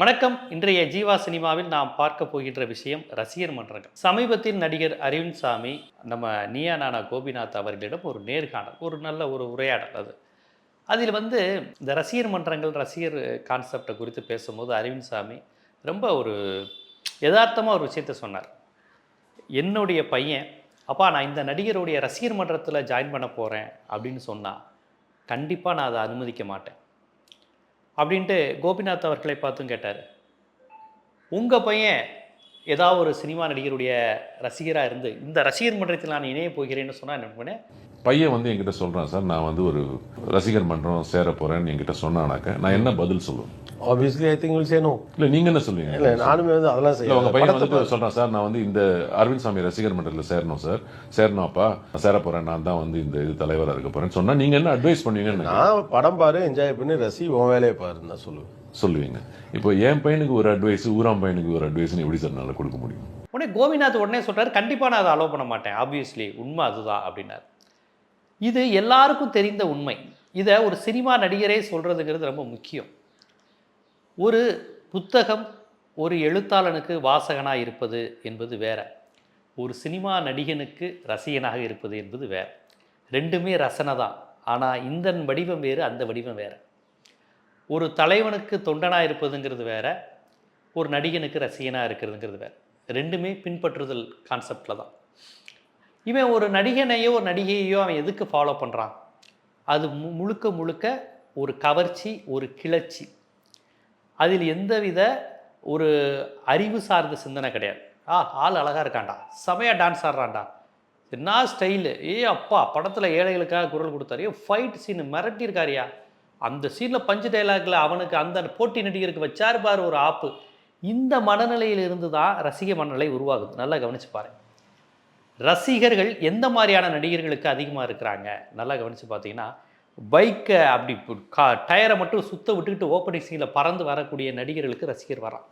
வணக்கம். இன்றைய ஜீவா சினிமாவில் நாம் பார்க்க போகின்ற விஷயம் ரசிகர் மன்றங்கள். சமீபத்தில் நடிகர் அரவிந்த் சாமி நம்ம நியா நானா கோபிநாத் அவர்களிடம் ஒரு நேர்காணல் ஒரு நல்ல ஒரு உரையாடல் அது. அதில் வந்து இந்த ரசிகர் மன்றங்கள் ரசிகர் கான்செப்டை குறித்து பேசும்போது அரவிந்த் சாமி ரொம்ப ஒரு யதார்த்தமாக ஒரு விஷயத்த சொன்னார். என்னுடைய பையன் அப்பா நான் இந்த நடிகருடைய ரசிகர் மன்றத்தில் ஜாயின் பண்ண போகிறேன் அப்படின்னு சொன்னால் கண்டிப்பாக நான் அதை அனுமதிக்க மாட்டேன். அப்படின்ட்டு கோபிநாத் அவர்களை பார்த்தும் கேட்டார். உங்கள் பையன் ஏதாவது ஒரு சினிமா நடிகருடைய ரசிகராக இருந்து இந்த ரசிகர் மன்றத்தில் நான் இணைய போகிறேன்னு சொன்னால் என்ன பண்ணேன் பையன் வந்து என்கிட்ட சொல்கிறான் சார் நான் வந்து ஒரு ரசிகர் மன்றம் சேர போகிறேன்னு என்கிட்ட சொன்னானாக்க நான் என்ன பதில் சொல்லுவேன்? Obviously I think will say no இல்ல நீங்க என்ன சொல்லுவீங்க இல்ல நானுமே வந்து அதெல்லாம் இல்ல உங்க பையன் வந்துட்டு சொல்றான் சார் நான் வந்து இந்த அரவிந்த் சாமி ரசிகர் மன்றத்தில் சேரணும் சார். சேரணும் அப்பா நான் சேர போறேன். நான் தான் வந்து இந்த இது தலைவரா இருக்க போறேன்னு சொன்னா நீங்க என்ன அட்வைஸ் பண்ணுவீங்கன்னு நான் படம் பாரு என்ஜாய் பண்ணி ரசி உன் வேலையை பாருன்னு தான் சொல்லுவேன். சொல்லுவீங்க. இப்போ என் பையனுக்கு ஒரு அட்வைஸ் ஊராம் பையனுக்கு ஒரு அட்வைஸ் எப்படி சார் என்னால கொடுக்க முடியும்? உடனே கோபிநாத் உடனே சொல்றாரு கண்டிப்பாக நான் அதை அலோவ் பண்ண மாட்டேன். ஆப்வியஸ்லி உண்மை அதுதான் அப்படின்னார். இது எல்லாருக்கும் தெரிந்த உண்மை. இதை ஒரு சினிமா நடிகரே சொல்கிறதுங்கிறது ரொம்ப முக்கியம். ஒரு புத்தகம் ஒரு எழுத்தாளனுக்கு வாசகனாக இருப்பது என்பது வேற. ஒரு சினிமா நடிகனுக்கு ரசிகனாக இருப்பது என்பது வேற. ரெண்டுமே ரசனை தான். ஆனால் இந்த வடிவம் வேறு அந்த வடிவம் வேற. ஒரு தலைவனுக்கு தொண்டனாக இருப்பதுங்கிறது வேற ஒரு நடிகனுக்கு ரசிகனாக இருக்கிறதுங்கிறது வேறு. ரெண்டுமே பின்பற்றுதல் கான்செப்டில் தான். இவன் ஒரு நடிகனையோ ஒரு நடிகையோ அவன் எதுக்கு ஃபாலோ பண்ணுறான் அது மு முழுக்க முழுக்க ஒரு கவர்ச்சி ஒரு கிளர்ச்சி. அதில் எந்தவித ஒரு அறிவு சார்ந்த சிந்தனை கிடையாது. ஆ ஆள் அழகாக இருக்கான்டா. செமையாக டான்ஸ் ஆடுறான்டா. என்ன ஸ்டைலு ஏ அப்பா படத்தில் ஏழைகளுக்காக குரல் கொடுத்தாரு. ஏ ஃபைட் சீன் மிரட்டியிருக்காரியா அந்த சீனில் பஞ்சு டைலாகில் அவனுக்கு அந்த போட்டி நடிகருக்கு வச்சார் பார் ஒரு ஆப்பு. இந்த மனநிலையில் இருந்து தான் ரசிக மனநிலை உருவாகுது. நல்லா கவனிச்சு பாருங்க ரசிகர்கள் எந்த மாதிரியான நடிகர்களுக்கு அதிகமாக இருக்கிறாங்க? நல்லா கவனித்து பார்த்தீங்கன்னா பைக்கை அப்படி கா டயரை மட்டும் சுத்த விட்டுக்கிட்டு ஓப்பனிங் சீனில் பறந்து வரக்கூடிய நடிகர்களுக்கு ரசிகர் வரான்.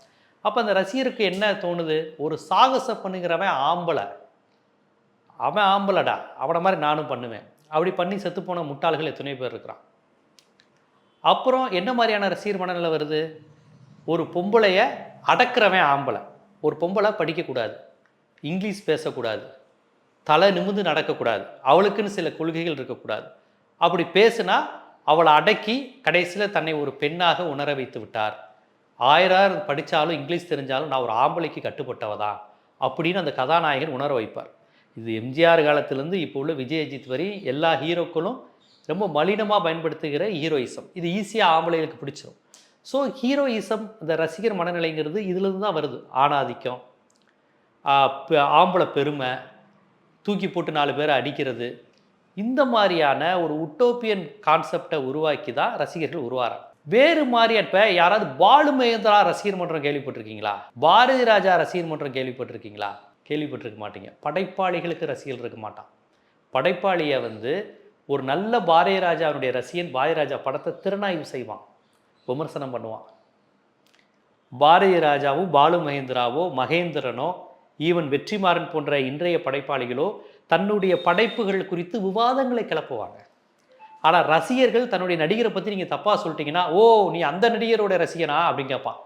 அப்போ அந்த ரசிகருக்கு என்ன தோணுது? ஒரு சாகசம் பண்ணுகிறவன் ஆம்பளை. அவன் ஆம்பளடா. அவனை மாதிரி நானும் பண்ணுவேன். அப்படி பண்ணி செத்துப்போன முட்டாள்கள் எத்தனையோ பேர் இருக்கிறான். அப்புறம் என்ன மாதிரியான ரசிகர் மனநிலை வருது? ஒரு பொம்பளைய அடக்கிறவன் ஆம்பளை. ஒரு பொம்பளை படிக்கக்கூடாது. இங்கிலீஷ் பேசக்கூடாது. தலை நிமிர்ந்து நடக்கக்கூடாது. அவளுக்குன்னு சில கொள்கைகள் இருக்கக்கூடாது. அப்படி பேசுனா அவளை அடக்கி கடைசியில் தன்னை ஒரு பெண்ணாக உணர வைத்து விட்டார். ஆயிரம் படித்தாலும் இங்கிலீஷ் தெரிஞ்சாலும் நான் ஒரு ஆம்பளைக்கு கட்டுப்பட்டவ தான் அப்படின்னு அந்த கதாநாயகன் உணர வைப்பார். இது எம்ஜிஆர் காலத்திலேருந்து இப்போ உள்ள விஜயஜித் வரை எல்லா ஹீரோக்களும் ரொம்ப மலினமாக பயன்படுத்துகிற ஹீரோயிசம். இது ஈஸியாக ஆம்பளைகளுக்கு பிடிச்சிரும். ஸோ ஹீரோயிசம் இந்த ரசிகர் மனநிலைங்கிறது இதுலேருந்து தான் வருது. ஆணாதிக்கம் ஆம்பளை பெருமை தூக்கி போட்டு நாலு பேரை அடிக்கிறது இந்த மாதிரியான ஒரு உட்டோப்பியன் கான்செப்டை உருவாக்கி தான் ரசிகர்கள் உருவாராங்க வேறு மாதிரி இப்போ யாராவது பாலு மகேந்திரா ரசிகர் மன்றம் கேள்விப்பட்டிருக்கீங்களா? பாரதி ராஜா ரசிகர் மன்றம் கேள்விப்பட்டிருக்கீங்களா? கேள்விப்பட்டிருக்க மாட்டீங்க. படைப்பாளிகளுக்கு ரசிகர் இருக்க மாட்டான். படைப்பாளியை வந்து ஒரு நல்ல பாரதி ராஜாவுடைய ரசிகன் பாரதி ராஜா படத்தை திறனாய்வு செய்வான். விமர்சனம் பண்ணுவான். பாரதி ராஜாவோ பாலு மகேந்திராவோ மகேந்திரனோ ஈவன் வெற்றிமாறன் போன்ற இன்றைய படைப்பாளிகளோ தன்னுடைய படைப்புகள் குறித்து விவாதங்களை கிளப்புவாங்க. ஆனால் ரசிகர்கள் தன்னுடைய நடிகரை பற்றி நீங்கள் தப்பாக சொல்லிட்டீங்கன்னா ஓ நீ அந்த நடிகரோட ரசிகனா? அப்படின்னு கேட்பான்.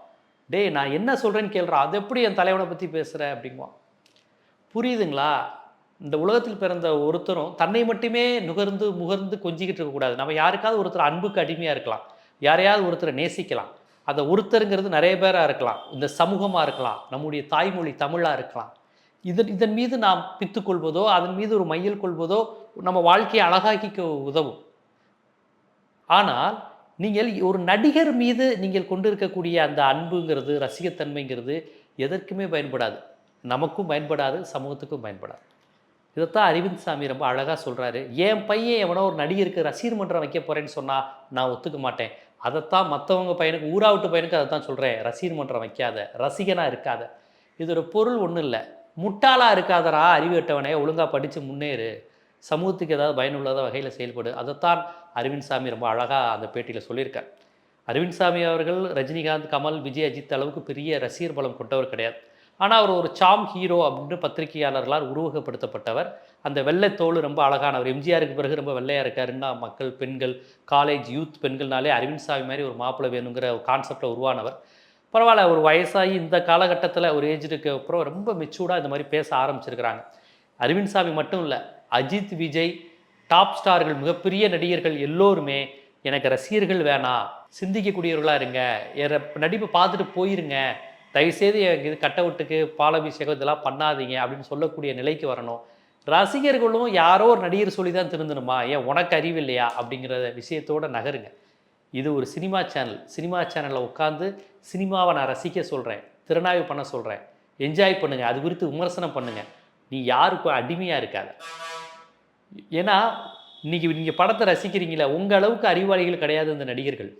டேய் நான் என்ன சொல்கிறேன்னு கேள்றா அது எப்படி என் தலைவனை பற்றி பேசுகிற அப்படிங்குவான். புரியுதுங்களா? இந்த உலகத்தில் பிறந்த ஒருத்தரும் தன்னை மட்டுமே நுகர்ந்து முகர்ந்து கொஞ்சிக்கிட்டு இருக்கக்கூடாது. நம்ம யாருக்காவது ஒருத்தர் அன்புக்கு அடிமையாக இருக்கலாம். யாரையாவது ஒருத்தரை நேசிக்கலாம். அந்த ஒருத்தருங்கிறது நிறைய பேராக இருக்கலாம். இந்த சமூகமாக இருக்கலாம். நம்முடைய தாய்மொழி தமிழாக இருக்கலாம். இதன் இதன் மீது நாம் பித்துக்கொள்வதோ அதன் மீது ஒரு மையல் கொள்வதோ நம்ம வாழ்க்கையை அழகாக்கிக்க உதவும். ஆனால் நீங்கள் ஒரு நடிகர் மீது நீங்கள் கொண்டிருக்கக்கூடிய அந்த அன்புங்கிறது ரசிகத்தன்மைங்கிறது எதற்குமே பயன்படாது. நமக்கும் பயன்படாது சமூகத்துக்கும் பயன்படாது. இதைத்தான் அரவிந்த் சாமி ரொம்ப அழகாக சொல்கிறாரு என் பையன் எவனோ ஒரு நடிகருக்கு ரசிகர் மன்றம் வைக்க போகிறேன்னு சொன்னால் நான் ஒத்துக்க மாட்டேன். அதைத்தான் மற்றவங்க பையனுக்கு ஊராவிட்டு பையனுக்கு அதை தான் சொல்கிறேன் ரசிகர் மன்றம் வைக்காத ரசிகனாக இருக்காத. இதோட பொருள் ஒன்றும் இல்லை முட்டாளாக இருக்காதரா அறிவேட்டவனே ஒழுங்காக படித்து முன்னேறு. சமூகத்துக்கு ஏதாவது பயனுள்ளத வகையில் செயல்படு. அதைத்தான் அரவிந்த் சாமி ரொம்ப அழகாக அந்த பேட்டியில் சொல்லியிருக்கார். அரவிந்த் சாமி அவர்கள் ரஜினிகாந்த் கமல் விஜய் அஜித் அளவுக்கு பெரிய ரசிகர் பலம் கொண்டவர் கிடையாது. ஆனால் அவர் ஒரு சாம் ஹீரோ அப்படின்னு பத்திரிகையாளர்களால் உருவகப்படுத்தப்பட்டவர். அந்த வெள்ளை தோல் ரொம்ப அழகானவர். எம்ஜிஆருக்கு பிறகு ரொம்ப வெள்ளையாக இருக்காருன்னா மக்கள் பெண்கள் காலேஜ் யூத் பெண்கள்னாலே அரவிந்த் சாமி மாதிரி ஒரு மாப்பிள்ளை வேணுங்கிற கான்செப்டை உருவானவர். பரவாயில்ல ஒரு வயசாகி இந்த காலகட்டத்தில் ஒரு ஏஜுக்கு அப்புறம் ரொம்ப மெச்சூர்டாக இந்த மாதிரி பேச ஆரம்பிச்சிருக்கிறாங்க. அரவிந்த் சாமி மட்டும் இல்லை அஜித் விஜய் டாப் ஸ்டார்கள் மிகப்பெரிய நடிகர்கள் எல்லோருமே எனக்கு ரசிகர்கள் வேணாம் சிந்திக்கக்கூடியவர்களாக இருங்க என் நடிப்பை பார்த்துட்டு போயிருங்க தயவுசெய்து இது கட் அவுட்டுக்கு பாலாபிஷேகம் இதெல்லாம் பண்ணாதீங்க அப்படின்னு சொல்லக்கூடிய நிலைக்கு வரணும். ரசிகர்களும் யாரோ ஒரு நடிகர் சொல்லி தான் திருந்தணுமா? ஏன் உனக்கு அறிவு இல்லையா? அப்படிங்கிற விஷயத்தோட நகருங்க. இது ஒரு சினிமா சேனல். சினிமா சேனலில் உட்காந்து சினிமாவை நான் ரசிக்க சொல்கிறேன் திறனாய்வு பண்ண சொல்கிறேன் என்ஜாய் பண்ணுங்கள் அது குறித்து விமர்சனம் பண்ணுங்கள் நீ யாருக்கும் அடிமையாக இருக்காத. ஏன்னா இன்றைக்கி நீங்கள் படத்தை ரசிக்கிறீங்களே உங்கள் அளவுக்கு அறிவாளிகள் கிடையாது இந்த நடிகர்கள்.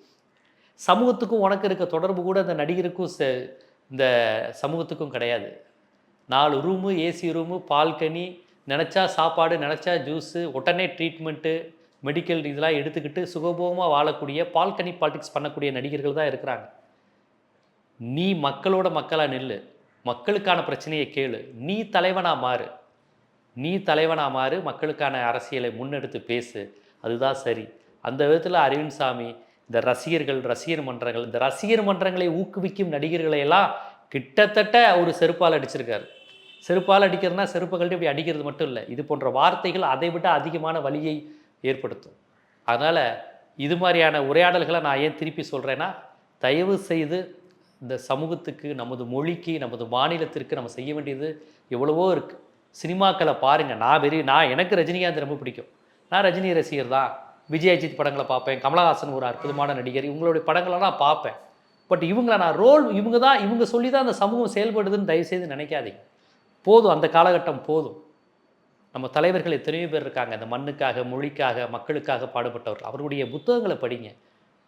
சமூகத்துக்கும் உனக்கு இருக்க தொடர்பு கூட இந்த நடிகருக்கும் ச- இந்த சமூகத்துக்கும் கிடையாது. நாலு ரூமு ஏசி ரூமு பால்கனி நினச்சா சாப்பாடு நினச்சா ஜூஸு உடனே ட்ரீட்மெண்ட்டு மெடிக்கல் இதெல்லாம் எடுத்துக்கிட்டு சுகபோகமாக வாழக்கூடிய பால்கனி பாலிடிக்ஸ் பண்ணக்கூடிய நடிகர்கள் தான் இருக்கிறாங்க. நீ மக்களோட மக்களாக நில்லு. மக்களுக்கான பிரச்சனையை கேளு. நீ தலைவனாக மாறு. நீ தலைவனாக மாறு மக்களுக்கான அரசியலை முன்னெடுத்து பேசு. அதுதான் சரி. அந்த விதத்தில் அரவிந்த் சாமி இந்த ரசிகர்கள் ரசிகர் மன்றங்கள் இந்த ரசிகர் மன்றங்களை ஊக்குவிக்கும் நடிகர்களை எல்லாம் கிட்டத்தட்ட ஒரு செருப்பால் அடிச்சிருக்காரு. செருப்பால் அடிக்கிறதுனா செருப்புகள்ட்ட இப்படி அடிக்கிறது மட்டும் இல்லை. இது போன்ற வார்த்தைகள் அதை விட அதிகமான வழியை ஏற்படுத்தும். அதனால் இது மாதிரியான உரையாடல்களை நான் ஏன் திருப்பி சொல்கிறேன்னா தயவு செய்து இந்த சமூகத்துக்கு நமது மொழிக்கு நமது மாநிலத்திற்கு நம்ம செய்ய வேண்டியது எவ்வளவோ இருக்குது சினிமாக்களை பாருங்கள் நான் வெறி நான் எனக்கு ரஜினிகாந்த் ரொம்ப பிடிக்கும். நான் ரஜினி ரசிகர் தான். விஜய் அஜித் படங்களை பார்ப்பேன். கமலஹாசன் ஒரு அற்புதமான நடிகர். இவங்களுடைய படங்களை நான் பார்ப்பேன். பட் இவங்கள நான் ரோல் இவங்க தான் இவங்க சொல்லி தான் அந்த சமூகம் செயல்படுதுன்னு தயவுசெய்து நினைக்காதீங்க. போதும். அந்த காலகட்டம் போதும். நம்ம தலைவர்கள் எத்தனையோ பேர் இருக்காங்க. இந்த மண்ணுக்காக மொழிக்காக மக்களுக்காக பாடுபட்டவர்கள். அவருடைய புத்தகங்களை படிங்க.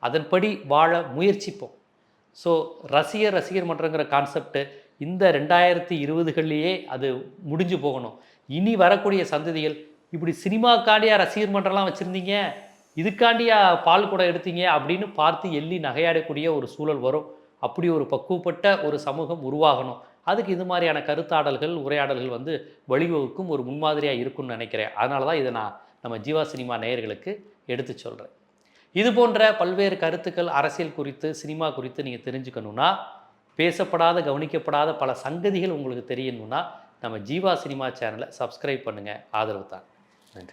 அதன்படி வாழ முயற்சிப்போம். ஸோ ரசிகர் ரசிகர் மன்றங்கிற கான்செப்ட் இந்த ரெண்டாயிரத்தி இருபதுகள்லேயே அது முடிஞ்சு போகணும். இனி வரக்கூடிய சந்ததிகள் இப்படி சினிமாக்காண்டியா ரசிகர் மன்றம்லாம் வச்சுருந்தீங்க. இதுக்காண்டியா பால் கூட எடுத்தீங்க அப்படின்னு பார்த்து எள்ளி நகையாடக்கூடிய ஒரு சூழல் வரும். அப்படி ஒரு பக்குவப்பட்ட ஒரு சமூகம் உருவாகணும். அதுக்கு இது மாதிரியான கருத்தாடல்கள் உரையாடல்கள் வந்து வழிவகுக்கும் ஒரு முன்மாதிரியாக இருக்கும்னு நினைக்கிறேன். அதனால தான் இதை நான் நம்ம ஜீவா சினிமா நேயர்களுக்கு எடுத்து சொல்கிறேன் இது போன்ற பல்வேறு கருத்துக்கள் அரசியல் குறித்து சினிமா குறித்து நீங்கள் தெரிஞ்சுக்கணுன்னா பேசப்படாத கவனிக்கப்படாத பல சங்கதிகள் உங்களுக்கு தெரியணும்னா நம்ம ஜீவா சினிமா சேனலை சப்ஸ்கிரைப் பண்ணுங்கள் ஆதரவு தான். நன்றி.